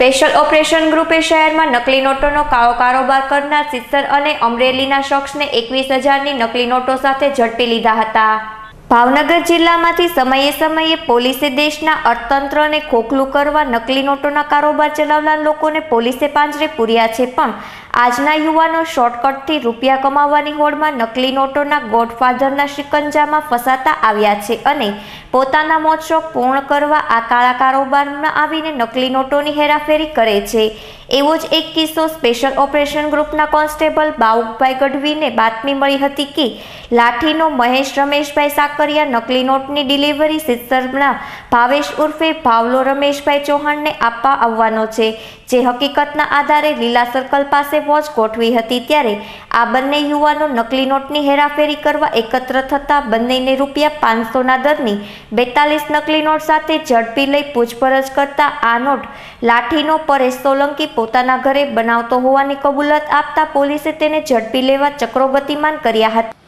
Special operation ગ્રુપે શહેરમાં નકલી નોટોનો કાળો કારોબાર કરનાર સિત્તર અને અમરેલીના શખ્સને એકવીસ હજારની નકલી નોટો સાથે ઝડપી લીધા હતા. ભાવનગર જિલ્લામાંથી સમયે સમયે પોલીસે દેશના અર્થતંત્રને ખોખલું કરવા નકલી નોટોના કારોબાર ચલાવનાર લોકોને પોલીસે પાંજરે પૂર્યા છે પણ આજના યુવાનો શોર્ટકટથી રૂપિયા કમાવવાની હોડમાં નકલી નોટોના ગોડફાધરના શિકંજામાં ફસાતા આવ્યા છે અને પોતાના મોજશોખ પૂર્ણ કરવા આ કાળા કારોબારમાં આવીને નકલી નોટોની હેરાફેરી કરે છે. એવો જ એક કિસ્સો સ્પેશિયલ ઓપરેશન ગ્રુપના કોન્સ્ટેબલ બાઉકભાઈ ગઢવીને બાતમી મળી હતી કે લાઠીનો મહેશ રમેશભાઈ સાકરિયા નકલી નોટની ડિલિવરી સિત્સરના ભાવેશ ઉર્ફે ભાવલો રમેશભાઈ ચૌહાણને આપવા આવવાનો છે. જે હકીકતના આધારે લીલા સર્કલ પાસે વોચ ગોઠવી હતી ત્યારે આ બંને યુવાનો નકલી નોટની હેરાફેરી કરવા એકત્ર થતા બંનેને રૂપિયા પાંચસોના દરની બેતાલીસ નકલી નોટ સાથે ઝડપી લઈ પૂછપરછ કરતા આ નોટ લાઠીનો પરેશ સોલંકી પોતાના ઘરે બનાવતો હોવાની કબૂલત આપતા પોલીસે તેને ઝડપી લેવા ચક્રો ગતિમાન કર્યા હતા.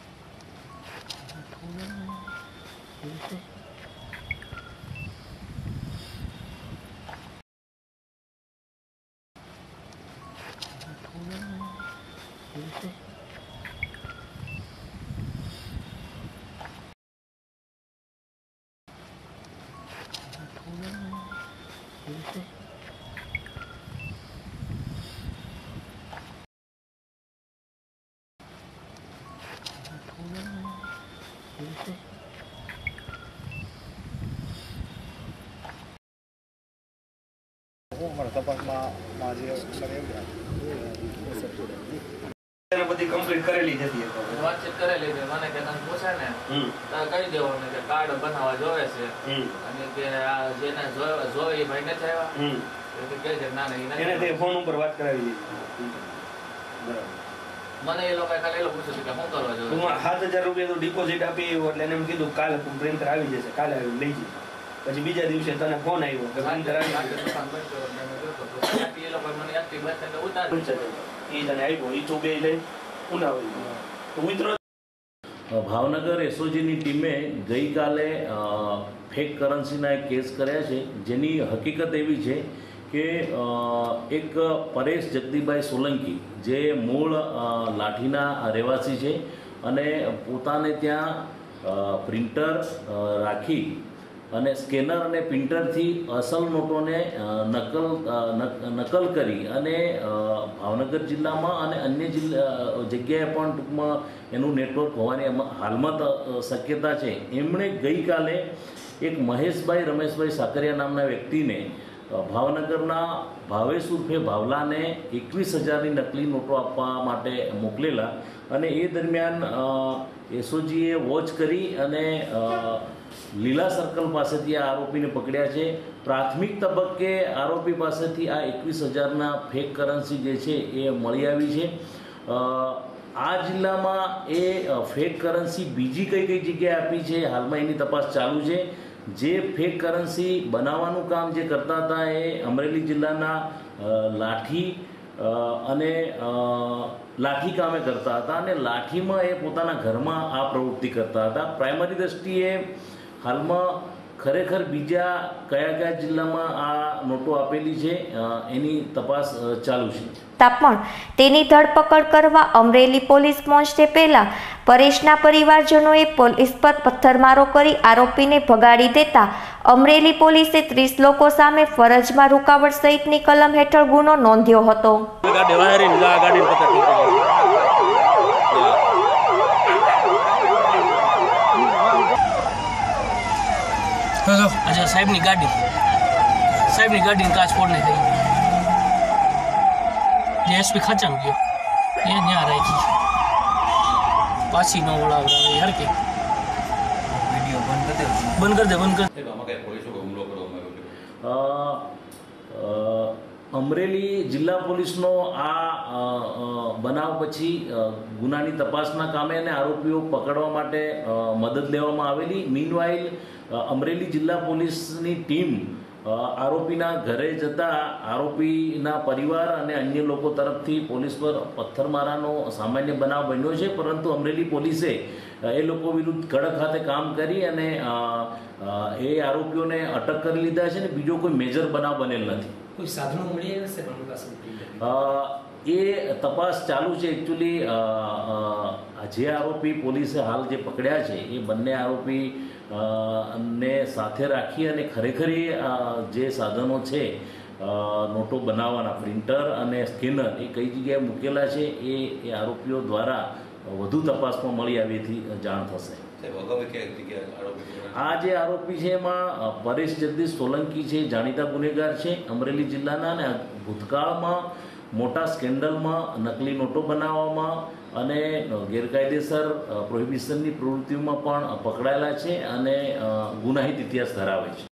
હું અમારા તપાસમાં માં જે મને એવું એને બધી કમ્પ્લીટ કરેલી જ હતી. વાતચીત કરેલી છે મને કે તને પૂછે ને તો કહી દેવાનું કે કાર્ડ બનાવવા જોવે છે. અને કે આ જેને જોવે જોવે એ ભાઈ નથી આવ્યા. છે ના ના એને તે ફોન ઉપર વાત કરાવી દીધી બરાબર મને એ લોકો ખાલી એટલું પૂછ્યું હતું કે શું કરવા જોવે હું સાત હજાર રૂપિયા તો ડિપોઝિટ આપી એટલે એને એમ કીધું કાલે પ્રિન્ટર આવી જશે કાલે આવી લઈ પછી બીજા દિવસે તને ફોન આવ્યો કે પ્રિન્ટર આવી એ તને આવ્યો તો ઉતરો ભાવનગર એસઓજીની ટીમે ગઈકાલે ફેક કરન્સીના એક કેસ કર્યા છે. જેની હકીકત એવી છે કે એક પરેશ જગદીભાઈ સોલંકી, જે મૂળ લાઠીના રહેવાસી છે અને પોતાને ત્યાં પ્રિન્ટર રાખી અને સ્કેનર અને પ્રિન્ટરથી અસલ નોટોને નકલ નક- નકલ કરી અને ભાવનગર જિલ્લામાં અને અન્ય જિલ્લા જગ્યાએ પણ ટૂંકમાં એનું નેટવર્ક હોવાની હાલમાં શક્યતા છે. એમણે ગઈકાલે એક મહેશભાઈ, રમેશભાઈ સાકરિયા નામના વ્યક્તિને ભાવનગરના ભાવેશ ઉર્ફે ભાવલાને એકવીસ હજારની નકલી નોટો આપવા માટે મોકલેલા અને એ દરમિયાન એસઓજીએ વોચ કરી અને લીલા સર્કલ પાસેથી આ આરોપીને પકડ્યા છે. પ્રાથમિક તબક્કે આરોપી પાસેથી આ એકવીસ હજારના ફેક કરન્સી જે છે એ મળી આવી છે. આ જિલ્લામાં એ ફેક કરન્સી બીજી કઈ કઈ જગ્યાએ આપી છે? હાલમાં એની તપાસ ચાલુ છે. જે ફેક કરન્સી બનાવવાનું કામ જે કરતા હતા એ અમરેલી જિલ્લાના લાઠી અને લાઠી કામે કરતા હતા અને લાઠીમાં એ પોતાના ઘરમાં આ પ્રવૃત્તિ કરતા હતા. પ્રાઇમરી દ્રષ્ટિએ હાલમાં ખરેખર બીજા કયા કયા જિલ્લામાં આ નોટો આપેલી છે? એની તપાસ ચાલુ છે. પણ તેની ધરપકડ કરવા અમરેલી પોલીસ પહોંચતે પહેલા પરેશના પરિવારજનોએ પોલીસ પર પથ્થરમારો કરી આરોપીને ભગાડી દેતા અમરેલી પોલીસે ત્રીસ લોકો સામે ફરજમાં રૂકાવટ સહિતની કલમ હેઠળ ગુનો નોંધ્યો હતો. અચ્છા સાહેબની ગાડી. સાહેબની ગાડીની કાચ ફોડને થઈ જે એસપી ખાચામાં ગયો એ ત્યાં રાખી. પાછી ન ઓળાવડાવે યાર કે. બંધ કરી દે. બંધ કરી દે અ, અ, અમરેલી જિલ્લા પોલીસનો આ બનાવ પછી ગુનાની તપાસના કામે અને આરોપીઓ પકડવા માટે મદદ લેવામાં આવેલી. મીનવાઇલ અમરેલી જિલ્લા પોલીસની ટીમ આરોપીના ઘરે જતા આરોપીના પરિવાર અને અન્ય લોકો તરફથી પોલીસ પર પથ્થરમારાનો સામાન્ય બનાવ બન્યો છે. પરંતુ અમરેલી પોલીસે એ લોકો વિરુદ્ધ કડક હાથે કામ કરી અને એ આરોપીઓને અટક કરી લીધા છે ને બીજો કોઈ મેજર બનાવ બનેલ નથી. કોઈ સાધનો મળી હશે પણ પાસે એ તપાસ ચાલુ છે એકચ્યુઅલી જે આરોપી પોલીસે હાલ જે પકડ્યા છે, એ બંને આરોપી ને સાથે રાખી અને ખરેખર જે સાધનો છે નોટો બનાવવાના, પ્રિન્ટર અને સ્કેનર, એ કઈ જગ્યાએ મૂકેલા છે, એ એ આરોપીઓ દ્વારા વધુ તપાસમાં મળી આવીથી જાણ થશે? આ જે આરોપી છે એમાં પરેશ જગદીશ સોલંકી છે જાણીતા ગુનેગાર છે અમરેલી જિલ્લાના અને ભૂતકાળમાં મોટા સ્કેન્ડલમાં નકલી નોટો બનાવવામાં અને ગેરકાયદેસર પ્રોહિબિશનની પ્રવૃત્તિઓમાં પણ પકડાયેલા છે અને ગુનાહિત ઇતિહાસ ધરાવે છે